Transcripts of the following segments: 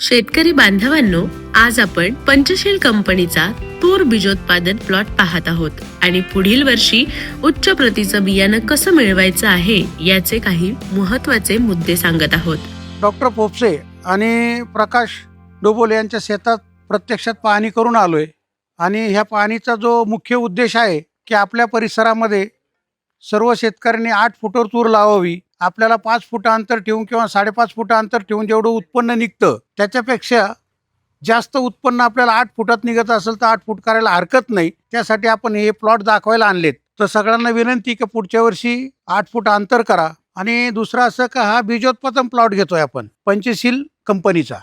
शेतकरी बांधवांनो आज आपण पंचशील कंपनीचा तूर बीजोत्पादन प्लॉट पाहत आहोत. आणि पुढील वर्षी उच्च प्रतीचं बियाणं कसं मिळवायचं आहे याचे काही महत्त्वाचे मुद्दे सांगत आहोत. डॉक्टर पोपसे आणि प्रकाश डोबोले यांच्या शेतात प्रत्यक्षात पाहणी करून आलोय. आणि ह्या पाहणीचा जो मुख्य उद्देश आहे की आपल्या परिसरामध्ये सर्व शेतकऱ्यांनी आठ फुटावर तूर लावावी. आपल्याला पाच फुटं अंतर ठेवून किंवा साडेपाच फुटं अंतर ठेवून जेवढं उत्पन्न निघतं त्याच्यापेक्षा जास्त उत्पन्न आपल्याला आठ फुटात निघत असेल तर आठ फूट करायला हरकत नाही. त्यासाठी आपण हे प्लॉट दाखवायला आणलेत. तर सगळ्यांना विनंती की पुढच्या वर्षी आठ फूट अंतर करा. आणि दुसरं असं का हा बीजोत्पादन प्लॉट घेतोय आपण पंचशील कंपनीचा.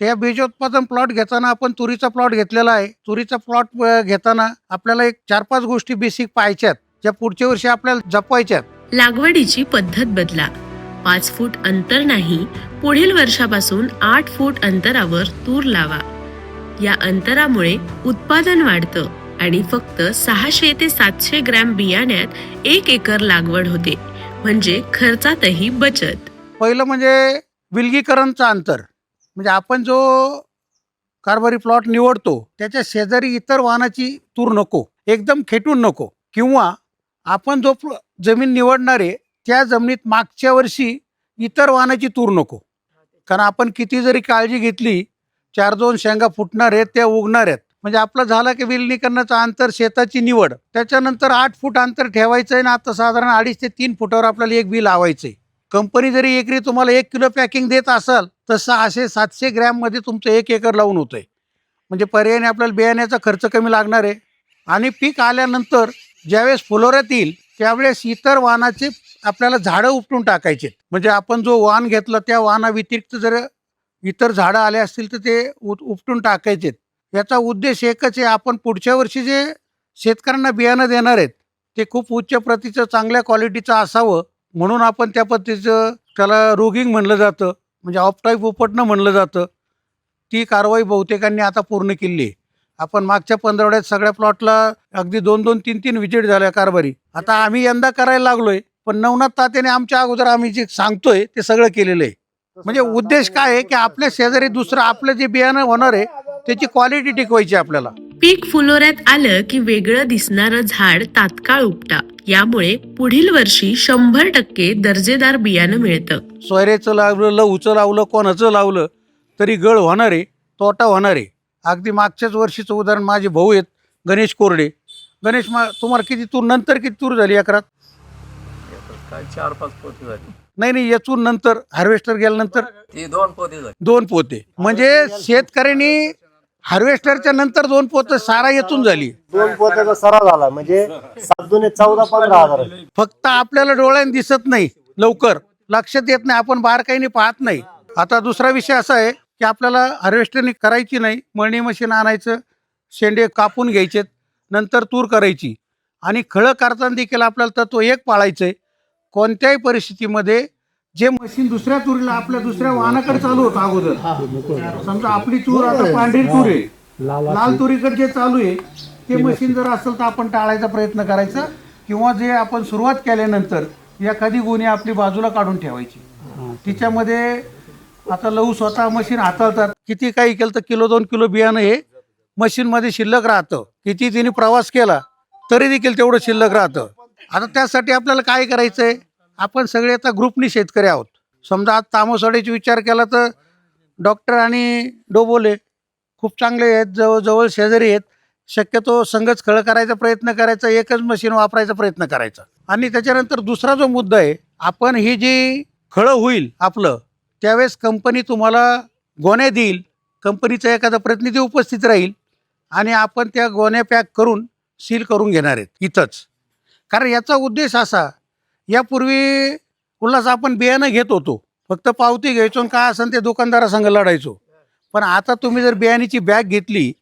तर या बीजोत्पादन प्लॉट घेताना आपण तुरीचा प्लॉट घेतलेला आहे. तुरीचा प्लॉट घेताना आपल्याला एक चार पाच गोष्टी बेसिक पाहायच्यात ज्या पुढच्या वर्षी आपल्याला जपवायच्यात. लागवडीची पद्धत बदला. पाच फूट अंतर नाही पुढील वर्षापासून आठ फूट अंतरावर तूर लावा. या अंतरामुळे उत्पादन वाढतं आणि फक्त सहाशे ते सातशे ग्रॅम बियाण्यात एक एकर लागवड होते. म्हणजे खर्चातही बचत. पहिलं म्हणजे विलगीकरणचं अंतर. म्हणजे आपण जो कारभारी प्लॉट निवडतो त्याच्या शेजारी इतर वाहनाची तूर नको. एकदम खेटून नको. किंवा आपण जो जमीन निवडणारे त्या जमिनीत मागच्या वर्षी इतर वाहनाची तूर नको. कारण आपण किती जरी काळजी घेतली चार दोन शेंगा फुटणार आहेत त्या उगणार आहेत. म्हणजे आपलं झालं की विलनीकरणाचं अंतर शेताची निवड. त्याच्यानंतर आठ फूट अंतर ठेवायचं आहे ना आता साधारण अडीच ते तीन फुटावर आपल्याला एक बी लावायचं आहे कंपनी जरी एकरी तुम्हाला एक किलो पॅकिंग देत असाल तर सहाशे सातशे ग्रॅममध्ये तुमचं एक एकर लावून होतं आहे म्हणजे पर्यायाने आपल्याला बियाण्याचा खर्च कमी लागणार आहे. आणि पीक आल्यानंतर ज्यावेळेस फुलोऱ्यात येईल त्यावेळेस इतर वाहनाचे आपल्याला झाडं उपटून टाकायचे. म्हणजे आपण जो वाहन घेतला त्या वाहनाव्यतिरिक्त जर इतर झाडं आले असतील तर ते उत- उपटून टाकायचे. याचा उद्देश एकच आहे आपण पुढच्या वर्षी जे शेतकऱ्यांना बियाणं देणार आहेत ते खूप उच्च प्रतीचं चांगल्या क्वालिटीचं असावं म्हणून आपण त्या पद्धतीचं त्याला रोगिंग म्हणलं जातं म्हणजे ऑफटाईप उपटणं म्हणलं जातं. ती कारवाई बहुतेकांनी आता पूर्ण केली आहे. आपण मागच्या पंधरवड्यात सगळ्या प्लॉटला अगदी दोन दोन तीन तीन विजिट झाल्या कारभारी. आता आम्ही यंदा करायला लागलोय पण नवनाथ तात्याने आमच्या अगोदर आम्ही जे सांगतोय ते सगळं केलेलं आहे. म्हणजे उद्देश काय आहे की आपल्या शेजारी दुसरं आपलं जे बियाणं होणार आहे त्याची क्वालिटी टिकवायची आपल्याला. पीक फुलोऱ्यात आलं की वेगळं दिसणारं झाड तात्काळ उपटा. यामुळे पुढील वर्षी शंभर टक्के दर्जेदार बियाणं मिळतं. सोयऱ्याचं लावलं लहूचं लावलं कोणाचं लावलं तरी गळ होणार आहे तोटा होणार आहे. अगदी मागच्याच वर्षीचं उदाहरण माझे भाऊ आहेत गणेश कोरडे. गणेश मा तुम्हाला किती तूर नंतर किती तूर झाली अकरात? काय चार पाच पोते झाली. नाही नाही याचून नंतर हार्वेस्टर गेल्यानंतर? ती दोन पोते झाली. दोन पोते. म्हणजे शेतकऱ्यांनी हार्वेस्टरच्या नंतर दोन पोते सारा येचून झाली. दोन पोत्याचा सराव झाला म्हणजे सात दुने चौदा पंधरा हजार फक्त आपल्याला डोळ्याने दिसत नाही लवकर. लक्षात येत नाही आपण बारकाईने पाहत नाही. आता दुसरा विषय असा आहे की आपल्याला हार्वेस्टरने करायची नाही मळणी मशीन आणायचं शेंडे कापून घ्यायचे नंतर तूर करायची. आणि खळं करताना देखील आपल्याला तत्व एक पाळायचंय. कोणत्याही परिस्थितीमध्ये जे मशीन दुसऱ्या तुरीला आपल्या दुसऱ्या वाहनाकडे चालू होतं अगोदर. समजा आपली तूर आता पांढरी तूर आहे. लाल तुरीकडे जे चालू आहे ते मशीन. जर असेल तर आपण टाळायचा प्रयत्न करायचा. किंवा जे आपण सुरुवात केल्यानंतर एखादी गुन्हे आपली बाजूला काढून ठेवायची. तिच्यामध्ये आता लहू स्वतः मशीन हाताळतात. किती काही केलं तर किलो दोन किलो बियाणं हे मशीनमध्ये शिल्लक राहतं. किती तिने प्रवास केला तरी देखील तेवढं शिल्लक राहतं. आता त्यासाठी आपल्याला काय करायचं आहे आपण सगळे आता ग्रुपनी शेतकरी आहोत. समजा आज तामसवाडीचा विचार केला तर डॉक्टर आणि डोबोले खूप चांगले आहेत जवळ जवळ शेजारी आहेत. शक्यतो संघच खळ करायचा प्रयत्न करायचा एकच मशीन वापरायचा प्रयत्न करायचा. आणि त्याच्यानंतर दुसरा जो मुद्दा आहे आपण ही जी खळं होईल आपलं त्यावेळेस कंपनी तुम्हाला गोण्या देईल कंपनीचा एखादा प्रतिनिधी उपस्थित राहील आणि आपण त्या गोण्या पॅक करून सील करून घेणार आहेत इथंच. कारण याचा उद्देश असा यापूर्वी उल्हास आपण बियाणं घेत होतो फक्त पावती घ्यायचो आणि काय असेल ते दुकानदारासंग लढायचो. पण आता तुम्ही जर बियाण्याची बॅग घेतली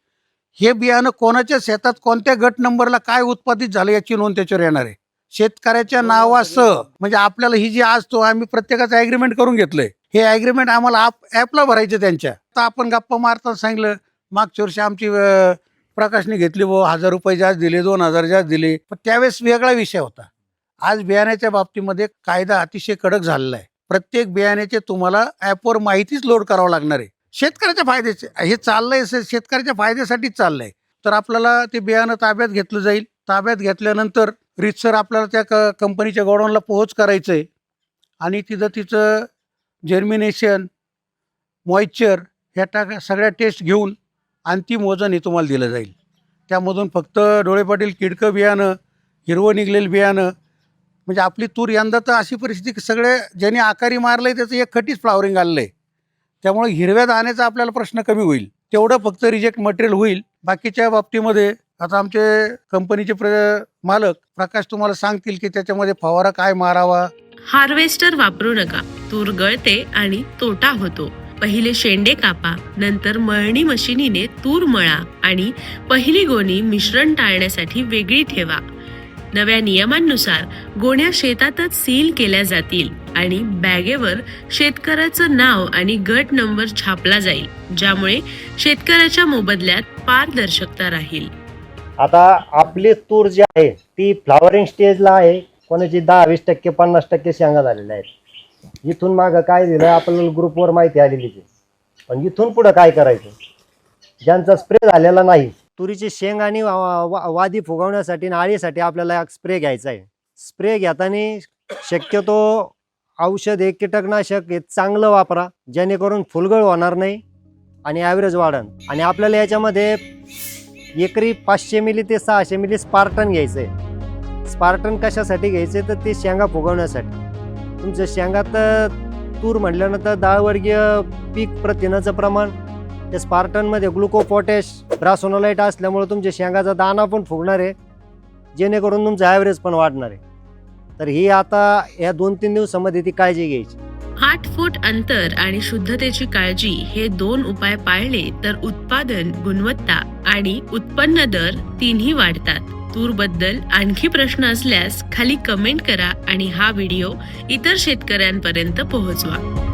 हे बियाणं कोणाच्या शेतात कोणत्या गट नंबरला काय उत्पादित झालं याची नोंद त्याच्यावर येणार आहे. शेतकऱ्याच्या नावासह म्हणजे आपल्याला ही जी आज तो आम्ही प्रत्येकाचं ॲग्रीमेंट करून घेतलंय हे ॲग्रीमेंट आम्हाला आप ॲपला भरायचे त्यांच्या. तर आपण गप्पा मारताना सांगितलं मागच्या वर्षी आमची प्रकाशने घेतली व हजार रुपये जास्त दिले दोन हजार जास्त दिले. पण त्यावेळेस वेगळा विषय होता. आज बियाण्याच्या बाबतीमध्ये कायदा अतिशय कडक झालेला आहे. प्रत्येक बियाण्याचे तुम्हाला ॲपवर माहितीच लोड करावं लागणार आहे. शेतकऱ्याच्या फायद्याचे हे चाललंय शेतकऱ्याच्या फायद्यासाठीच चाललंय. तर आपल्याला ते बियाणं ताब्यात घेतलं जाईल. ताब्यात घेतल्यानंतर रितसर आपल्याला त्या क कंपनीच्या गोडाऊनला पोहोच करायचं आहे आणि तिथं तिचं जर्मिनेशन मॉइश्चर ह्या टाका सगळ्या टेस्ट घेऊन अंतिम वजन हे तुम्हाला दिलं जाईल. त्यामधून फक्त डोळे पाटील किडकं बियाणं हिरवं निघलेलं बियाणं म्हणजे आपली तूर यंदा तर अशी परिस्थिती की सगळे ज्याने आकारी मारलं आहे त्याचं एक खटीच फ्लावरिंग आलेलं आहे त्यामुळे हिरव्या दाण्याचा आपल्याला प्रश्न कमी होईल. तेवढं फक्त रिजेक्ट मटेरियल होईल. बाकीच्या बाबतीमध्ये आता आमचे कंपनीचे प्र मालक प्रकाश तुम्हाला सांगतील की त्याच्यामध्ये फवारा काय मारावा. हार्वेस्टर वापरू नका. तूर गळते आणि तोटा होतो. पहिले शेंडे कापा नंतर मळणी मशिनीने तूर मळा आणि पहिली गोणी मिश्रण टाळण्यासाठी वेगळी ठेवा. नव्या नियमांनुसार गोण्या शेतातच सील केल्या जातील आणि बॅगेवर शेतकऱ्याचं नाव आणि गट नंबर छापला जाईल ज्यामुळे शेतकऱ्याच्या मोबदल्यात पारदर्शकता राहील. आता आपली तूर जी आहे ती फ्लॉवरिंग स्टेजला आहे. कोणाची दहा वीस टक्के पन्नास टक्के शेंगा झालेल्या आहेत. इथून मागं काय दिलं आपल्याला ग्रुपवर माहिती आलेली आहे. पण इथून पुढं काय करायचं? ज्यांचा स्प्रे झालेला नाही तुरीची शेंग आणि वा- वा- वादी फुगवण्यासाठी आणि आळीसाठी आपल्याला एक स्प्रे घ्यायचा आहे. स्प्रे घेताना शक्यतो औषध हे कीटकनाशक हे चांगलं वापरा जेणेकरून फुलगळ होणार नाही आणि ॲव्हरेज वाढन. आणि आपल्याला याच्यामध्ये एकरी पाचशे मिली ते सहाशे मिली स्पार्टन घ्यायचं आहे. स्पार्टन कशासाठी घ्यायचे तर ते शेंगा फुगवण्यासाठी. तुमच्या शेंगात तूर म्हटल्यानंतर डाळवर्गीय पीक प्रथिनाचं प्रमाण त्या स्पार्टनमध्ये ग्लुको पोटॅश ब्रासोनोलाईट असल्यामुळे तुमच्या शेंगाचा दाना पण फुगणार आहे जेणेकरून तुमचं ॲव्हरेज पण वाढणार आहे. तर ही आता या दोन तीन दिवसामध्ये ती काळजी घ्यायची. आठ फूट अंतर आणि शुद्धतेची काळजी हे दोन उपाय पाळले तर उत्पादन गुणवत्ता आणि उत्पन्न दर तिन्ही वाढतात. तूरबद्दल आणखी प्रश्न असल्यास खाली कमेंट करा आणि हा व्हिडिओ इतर शेतकऱ्यांपर्यंत पोहोचवा.